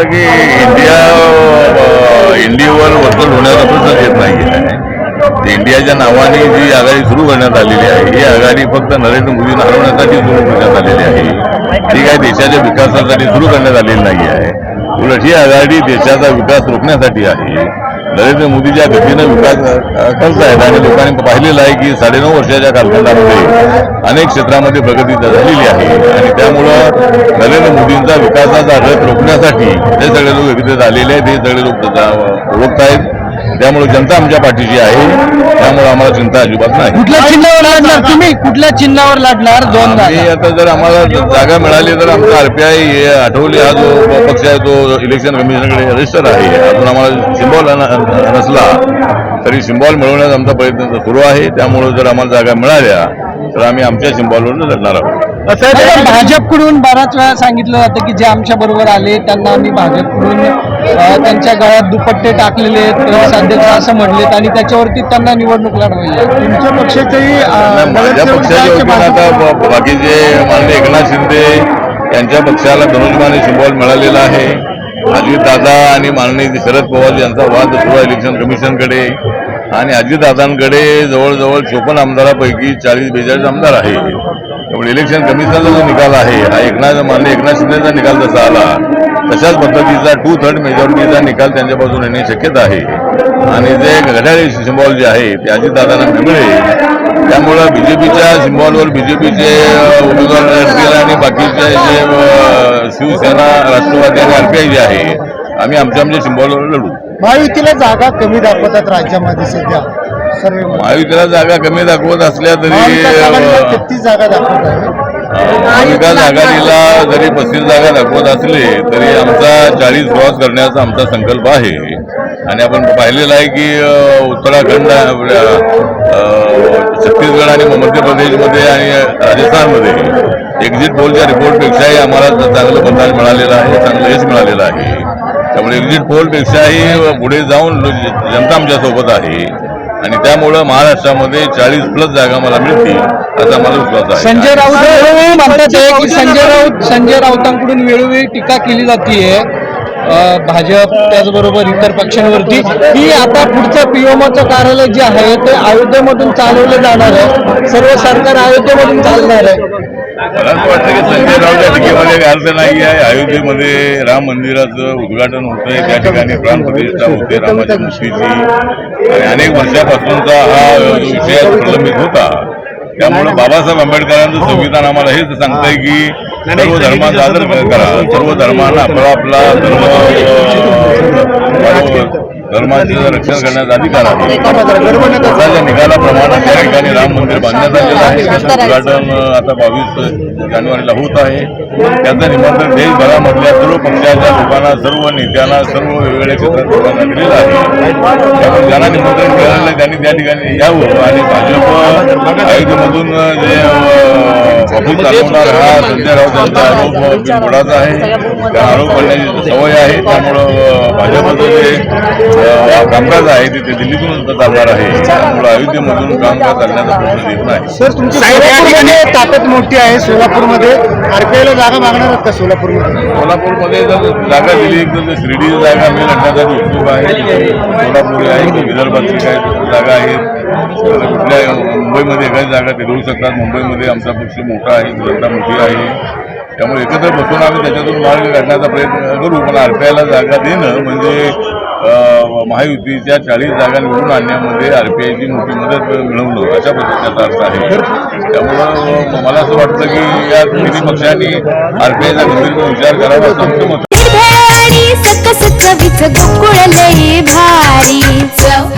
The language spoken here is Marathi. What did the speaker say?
जसं की इंडिया अ, वर्तन होण्याचा प्रश्नच येत नाही आहे इंडियाच्या नावाने जी आघाडी सुरू करण्यात आलेली आहे ही आघाडी फक्त नरेंद्र मोदींना हरवण्यासाठी सुरू करण्यात आलेली आहे. ती काही देशाच्या विकासासाठी सुरू करण्यात आलेली नाही आहे उलट ही आघाडी देशाचा विकास रोखण्यासाठी आहे. नरेंद्र मोदी ज्या गतीनं विकास करत आहेत आणि लोकांनी पाहिलेलं आहे की साडेनऊ वर्षाच्या कालखंडामध्ये अनेक क्षेत्रामध्ये प्रगती झालेली आहे. आणि त्यामुळं नरेंद्र मोदींचा विकासाचा रथ रोखण्यासाठी हे सगळे लोक एकत्रित आलेले आहेत हे सगळे लोक ओळखत आहेत त्यामुळे जनता आमच्या पाठीशी आहे. त्यामुळे आम्हाला चिंता अजिबात नाही. कुठल्या चिन्हावर लढणार तुम्ही? कुठल्या चिन्हावर लढणार दोन आम्ही आता जर आम्हाला जागा मिळाली तर आमचा आरपीआय आठवले. हा जो पक्ष आहे तो इलेक्शन कमिशनकडे रजिस्टर आहे. अजून आम्हाला सिम्बॉल नसला तरी सिम्बॉल मिळवण्याचा आमचा प्रयत्न सुरू आहे. त्यामुळे जर आम्हाला जागा मिळाल्या तर आम्ही आमच्या सिम्बॉलवर लढणार आहोत. भाजपकडून बऱ्याच वेळा सांगितलं जातं की जे आमच्या बरोबर आले त्यांना आम्ही भाजपकडून त्यांच्या गळ्यात दुपट्टे टाकलेले आहेत प्रदेश अध्यक्ष असं म्हणलेत आणि त्याच्यावरती त्यांना निवडणूक लढवायची तुमच्या पक्षाचेही नाही, माझ्या पक्षाच्या वतीनं आता ब- बाकीचे माननीय एकनाथ शिंदे यांच्या पक्षाला धनुष्यमाने सिम्बॉल मिळालेला आहे. अजितदादा आणि माननीय शरद पवार यांचा वाद सुरू आहे इलेक्शन कमिशनकडे आणि अजितदादांकडे जवळजवळ चोपन्न आमदारापैकी चाळीस बेचाळीस आमदार आहे त्यामुळे इलेक्शन कमिशनचा जो निकाल आहे हा एकनाथ मानले एकनाथ शिंदेचा निकाल जसा आला तशाच पद्धतीचा टू थर्ड मेजॉरिटीचा निकाल त्यांच्या बाजूने येणे शक्यता आहे. आणि जे घड्याळी सिम्बॉल जे आहे ते अजितदादांना मिळेल. त्यामुळं बीजेपीच्या सिम्बॉलवर बीजेपीचे उमेदवार लढतील आणि बाकीचे जे शिवसेना राष्ट्रवादी आणि आरपीआय जे आहे आम्ही आमच्या आमच्या सिम्बॉलवर लढू. महायुतीला जागा कमी दाखवतात राज्यामध्ये सध्या. महायुतीला जागा कमी दाखवत असल्या तरी जागा दाखवत महाविकास आघाडीला जरी पस्तीस जागा दाखवत असले तरी आमचा चाळीस क्रॉस करण्याचा आमचा संकल्प आहे. आणि आपण पाहिलेलं आहे की उत्तराखंड छत्तीसगड आणि मध्य प्रदेशमध्ये आणि राजस्थानमध्ये एक्झिट पोलच्या रिपोर्टपेक्षाही आम्हाला चांगलं मतदान मिळालेलं आहे चांगलं यश मिळालेलं आहे. त्यामुळे एक्झिट पोलपेक्षाही पुढे जाऊन जनता आमच्यासोबत आहे. आणि त्यामुळं महाराष्ट्रामध्ये चाळीस प्लस जागा मला मिळतील असा मला विश्वास आहे. संजय राऊत म्हणतात की संजय राऊत संजय राऊतांकडून वेळोवेळी टीका केली जातीये. भाजप त्याचबरोबर इतर पक्षांवरती. की आता पुढचं पीएमओचं कार्यालय जे आहे ते अयोध्येमधून चालवलं जाणार आहे. सर्व सरकार अयोध्येमधून चालणार आहे. मला असं वाटतं की संजय राऊतच्या टीकेमध्ये काही अर्थ नाही आहे. अयोध्येमध्ये राम मंदिराचं उद्घाटन होतंय. त्या ठिकाणी प्राणप्रतिष्ठा होते. रामाच्या मूर्तीची. आणि अनेक वर्षापासूनचा हा विषय प्रलंबित होता. त्यामुळे बाबासाहेब आंबेडकरांचं संविधान आम्हाला हेच सांगतंय की सर्व धर्माचा आदर करा. सर्व धर्मांना आपला आपला धर्म धर्माचं रक्षण करण्याचा अधिकार आहे त्याच्या निकालाप्रमाणे त्या ठिकाणी राम मंदिर बांधण्यात आलेलं आहे त्याचं उद्घाटन आता बावीस जानेवारीला होत आहे. त्याचं निमंत्रण देशभरामधल्या सर्व पक्षाच्या लोकांना सर्व नेत्यांना सर्व वेगवेगळ्या क्षेत्रात लोकांना दिलेलं आहे. त्यामुळे ज्यांना निमंत्रण मिळालेलं आहे त्यांनी त्या ठिकाणी यावं. आणि भाजप अयोध्येमधून जे ऑफिस चालवणार हा संजय राऊत यांचा आरोप बिनबुडाचा आहे. त्या आरोप करण्याची सवय आहे. त्यामुळं भाजपचं जे कामकाज आहे ते ते दिल्लीतून चालणार आहे. त्यामुळं अयोध्येमधून कामकाज चालण्याचा प्रश्न येत नाही. सर तुमची ताकद मोठी आहे सोलापूरमध्ये आरपीआयला जागा मागणार आहेत का सोलापूरमध्ये? सोलापूरमध्ये जर जागा दिली तर ते शिर्डी जागा मी लढण्यासाठी उत्सुक आहे सोलापूर आहे की विदर्भातली काही जागा आहेत कुठल्या मुंबईमध्ये एखादी जागा ते घेऊ शकतात. मुंबईमध्ये आमचा पक्ष मोठा आहे जनता मोठी आहे. त्यामुळे एकत्र बसून आम्ही त्याच्यातून मार्ग काढण्याचा प्रयत्न करू. पण आरपीआयला जागा देणं म्हणजे महायुतीच्या चाळीस जागा निवडून आणण्यामध्ये आरपीआयची मोठी मदत मिळवणं अशा पद्धतीचा अर्थ आहे. त्यामुळं मला असं वाटतं की या तिन्ही पक्षांनी आरपीआयचा गंभीर विचार करावा. असं आमचं मत